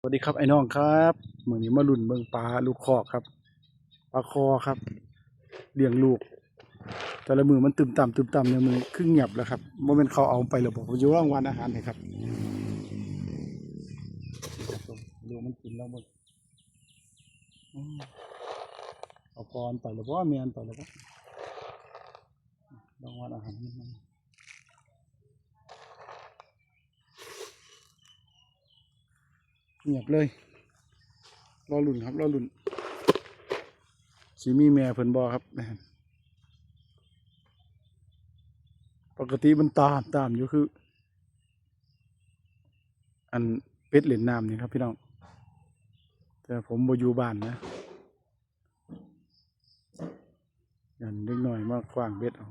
สวัสดีครับไอ้น้องครับเหมือนนี้มาลุ่นเบิ่งปลาลูกคอกครับปลาคอครับ เลี้ยงลูก แต่ละมือมันตึมต่ำตึมต่ำเนี่ยมือครึ่งเงียบแล้วครับโมเมนเขาเอาไปแล้วบอกว่าอยู่ร่างวันอาหารให้ครับดูมันกินแล้วมันอืมเอาปอนไปแล้วเพราะว่าเมียนไปแล้วก็รางวัลอาหารมัน เงียบเลย รอลุ่นครับ รอลุ่นสีมีแม่เพิ่นบอครับ ปกติมันตามตามอยู่คือ อันเป็ดเหรียญน้ำนี่ครับพี่น้อง แต่ผมบอยู่บ้านนะยันเล็กหน่อยมากขว้างเบ็ดเอา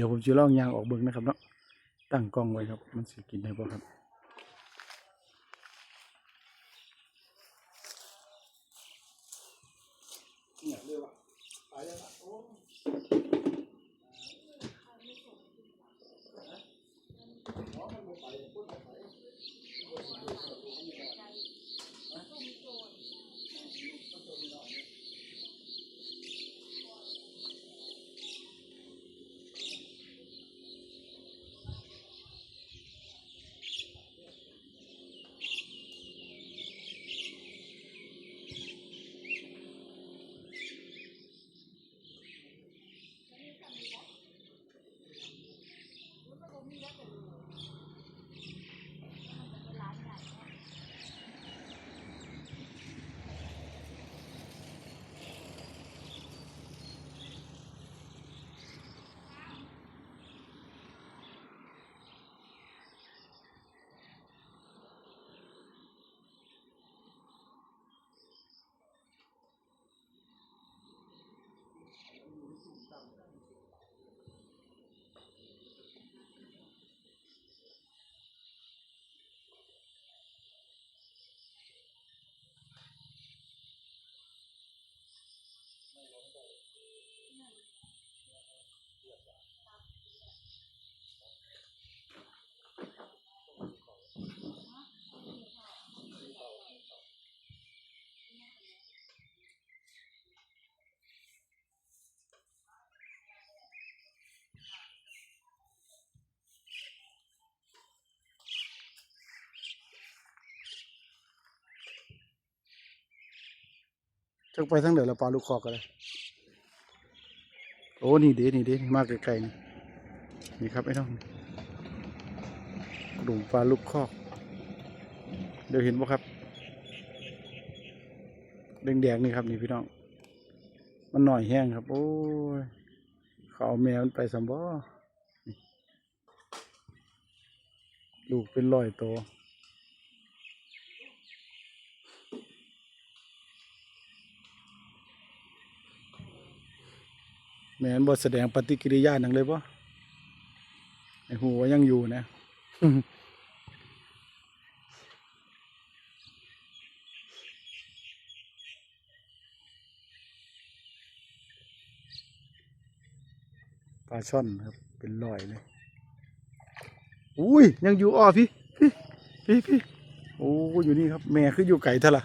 ดี๋ยวผมจะลองยางออกเบิ้งนะครับเนาะตั้งกล้องไว้ครับ มันสิกินได้บ่ครับเนี่ยเรียกว่าไปแล้วโอ้ จักไปทั้งเดือละปลาลูกคอกันเลยโอ้นี่เด้นี่เด้มากไกลๆนี่นี่ครับไอ้น้องดุมปลาลูกคอก เดี๋ยวเห็นบ่ครับแดงๆนี่ครับนี่พี่น้อง มันหน่อยแห้งครับ โอ้ยเขาเอาแมวมันไปสัมบ่ลูกเป็นรอยตัว แม่นบทแสดงปฏิกิริยาหนังเลยปะไอหูว่ายังอยู่นะปลาช่อนครับ เป็นรอยเลย อุ้ย ยังอยู่อ้อพี่ พี่พี่พี่โอ้อยู่นี่ครับ แม่คืออยู่ไก่ท่าละ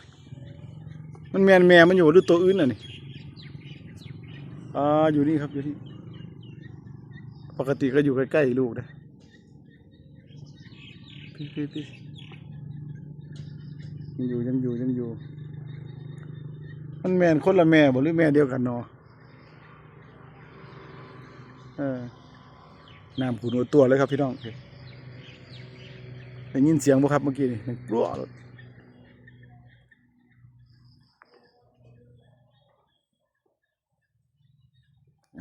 มันแมนแม่มันอยู่หรือตัวอื่นอะนี่ อ่าอยู่นี่ครับอยู่นี่ปกติก็อยู่ใกล้ๆลูกนะพี่พี่พี่ยังอยู่ยังอยู่ยังอยู่ มันแม่นคนละแม่บ่หรือแม่เดียวกันเนาะเออน้ำขุนตัวเลยครับพี่น้องได้ยินเสียงบ่ครับเมื่อกี้นี่กลัว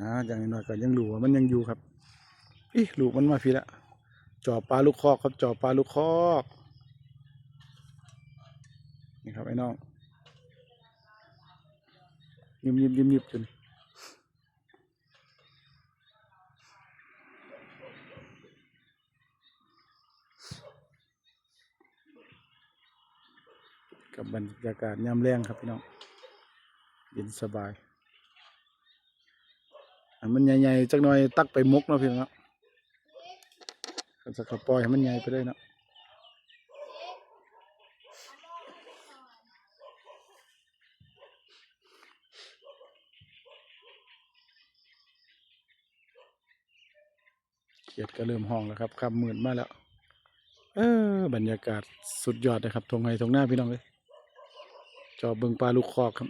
ออย่างน้อยก็ยังรู้ว่ามันยังอยู่ครับอีหลูกมันมาฟีละจอบปลาลูกคอกครับจอบปลาลูกคอกนี่ครับไอ้น้องยิบยิบยิบยิบจนกับบรรยากาศยามแรงครับพี่น้องเย็นสบาย มันใหญ่ๆจักหน่อยตักไปมกเนาะพี่น้องเนาะก็จะกระปล่อยให้มันใหญ่ไปเลยเนาะเขียดก็เริ่มห้องแล้วครับคำหมื่นมาแล้ว เออบรรยากาศสุดยอดนะครับทงไห้ทงหน้าพี่น้องเลยจอบเบิงปลาลูกคอกครับ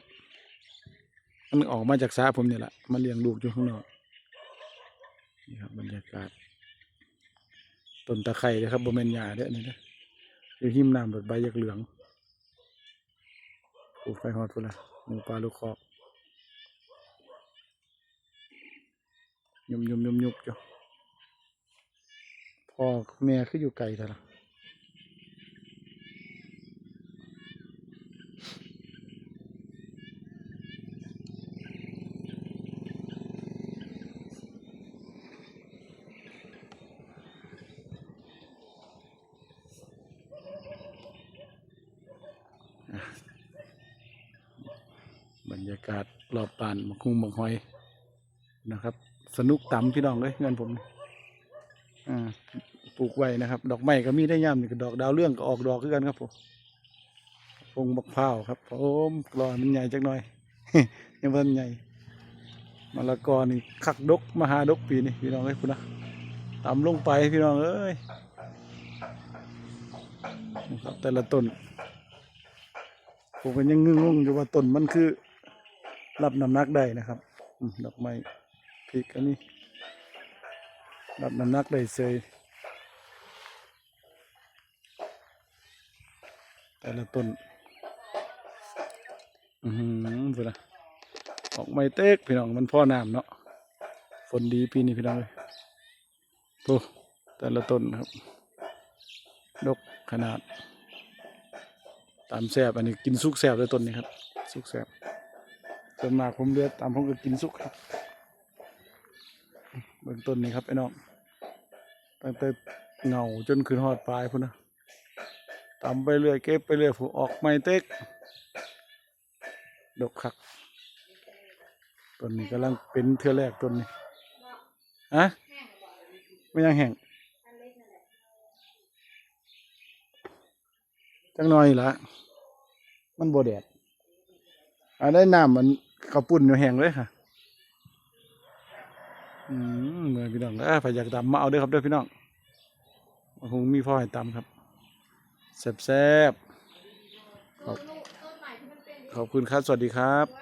มันออกมาจากสาผมเนี่ยแหละมาเลี้ยงลูกอยู่ข้างนอกนี่ครับบรรยากาศต้นตะไคร้นะครับบมเมนหญ้าเด้อนี่นะอยู่หิมน้ำแบบใบยักเหลืองปลูกไฟฮอดพุ่นละหมูปลาลูกคอกยุมยุมยุมยุบจ้ะพ่อแม่คืออยู่ไกลแต่ละ บรรยากาศรอบป่านมักคุงมักหอยนะครับ สนุกต่ำพี่น้องเลยเงินผมอ่าปลูกไว้นะครับ ดอกไม้ก็มีได้ย่ำนี่ก็ดอกดาวเรื่องก็ออกดอกคือกันครับผมพงบักพร้าวครับผมรอให้มันใหญ่จักหน่อยยังเพิ่นใหญ่มะละกอนี่คักดกมหาดกปีนี่พี่น้องเอ้ยคุณนะต่ำลงไปพี่น้องเอ้ยนะครับแต่ละต้นผมก็ยังงงอยู่ว่าต้นมันคือ รับน้ำหนักได้นะครับดอกไม้พริกอันนี้รับน้ำหนักได้เซยแต่ละต้น อือหือพูดนะออกไม้เต๊กพี่น้องมันพ่อน้ำเนาะฝนดีปีนี้พี่น้องเลยโอ้แต่ละต้นครับ ดกขนาด ตามแซบอันนี้กินสุกแซบเลยต้นนี้ครับ สุกแซบ ส่วนมากผมเลือกตามผมก็กินสุกครับเบื้องต้นนี้ครับไอ้น้องตั้งแต่เงาจนขึ้นหอดปลายพุ่นนะตามไปเรื่อยเก็บไปเรื่อยผมออกไม่เต็กดกคักต้นนี้กำลังเป็นเทือแรกต้นนี้อะไม่ยังแห้งจังน่อยละมันโบแดดอันได้น้ำมัน กระปุ่นอยู่แห้งเลยค่ะ อืมเหมือนพี่น้องเอ้ยใครอยากตำมาเอาเด้อครับเด้อพี่น้องคงมีพ่อให้ตำครับแซ่บๆขอบขอบคุณครับ สวัสดีครับ